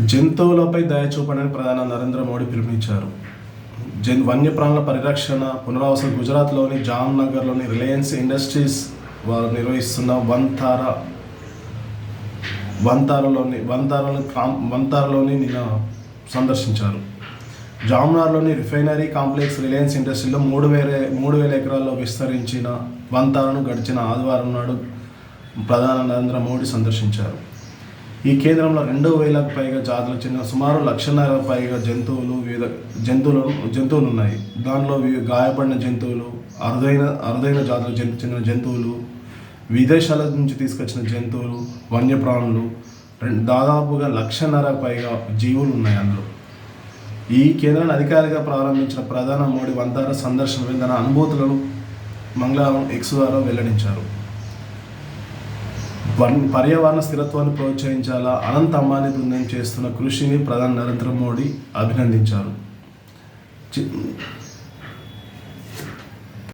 జంతువులపై దయ చూపడానికి ప్రధాని నరేంద్ర మోడీ పిలుపునిచ్చారు. జన్ వన్యప్రాణుల పరిరక్షణ పునరావాస గుజరాత్లోని జామ్నగర్లోని రిలయన్స్ ఇండస్ట్రీస్ వారు నిర్వహిస్తున్న వంతార వంతారలోని వంతారలోని కాం వంతారలోని నిన్న సందర్శించారు. జామ్నార్లోని రిఫైనరీ కాంప్లెక్స్ రిలయన్స్ ఇండస్ట్రీలో మూడు వేల మూడు వేల ఎకరాల్లో విస్తరించిన వంతారను గడిచిన ఆదివారం నాడు ప్రధాని నరేంద్ర మోడీ సందర్శించారు. ఈ కేంద్రంలో రెండు వేలకు పైగా జాతులకు చెందిన సుమారు లక్షన్నర పైగా జంతువులు వివిధ జంతువులు జంతువులు ఉన్నాయి. దానిలో వివిధ గాయపడిన జంతువులు అరుదైన అరుదైన జాతులకు జంతు చెందిన జంతువులు విదేశాల నుంచి తీసుకొచ్చిన జంతువులు వన్యప్రాణులు రెండు దాదాపుగా లక్షన్నర పైగా జీవులు ఉన్నాయి అందులో. ఈ కేంద్రాన్ని అధికారిగా ప్రారంభించిన ప్రధాని మోడీ వంతార సందర్శన వెందన అనుభూతులను మంగళవారం ఎక్స్ ద్వారా వెల్లడించారు. వన్ పర్యావరణ స్థిరత్వాన్ని ప్రోత్సహించాలా? అనంత అంబానీ బృందం చేస్తున్న కృషిని ప్రధాని నరేంద్ర మోడీ అభినందించారు. చి-